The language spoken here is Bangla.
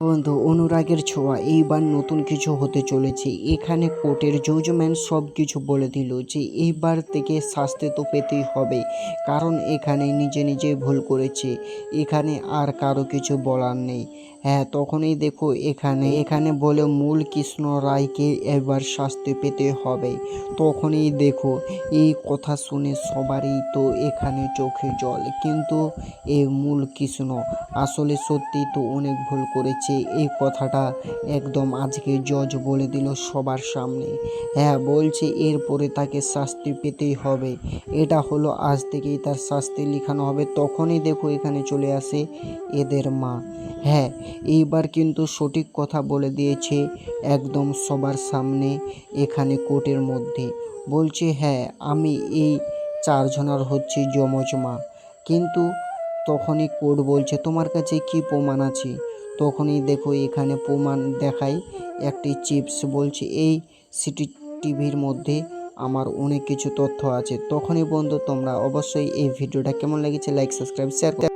বন্ধু, অনুরাগের ছোঁয়া, এইবার নতুন কিছু হতে চলেছে। এখানে কোর্টের জজম্যান সব কিছু বলে দিল যে, এইবার থেকে শাস্তি তো পেতেই হবে, কারণ এখানে নিজে নিজে ভুল করেছে। এখানে আর কারও কিছু বলার নেই। হ্যাঁ তখনই দেখো এখানে এখানে বলে মূল কৃষ্ণ রায়কে এবার শাস্তি পেতে হবে। তখনই দেখো, এই কথা শুনে সবারই তো এখানে চোখে জল। কিন্তু এই মূল কৃষ্ণ আসলে সত্যি তো অনেক ভুল করেছে। এই কথাটা একদম আজকে জজ বলে দিল সবার সামনে। হ্যাঁ বলছে এরপরে তাকে শাস্তি পেতেই হবে। এটা হলো আজ থেকেই তার শাস্তি লিখানো হবে। তখনই দেখো এখানে চলে আসে এদের মা। হ্যাঁ এইবার কিন্তু সঠিক কথা বলে দিয়েছে একদম সবার সামনে, এখানে কোর্টের মধ্যে। বলছে হ্যাঁ আমি এই চারজনার হচ্ছে যমজ মা কিন্তু তখনই কোর্ট বলছে, তোমার কাছে কি প্রমাণ আছে? তখনই দেখো, এখানে প্রমাণ দেখায় একটি চিপস বলছে, এই সিটি টিভির মধ্যে আমার অনেক কিছু তথ্য আছে। তখনই বন্ধু, তোমরা অবশ্যই এই ভিডিওটা কেমন লেগেছে লাইক সাবস্ক্রাইব শেয়ার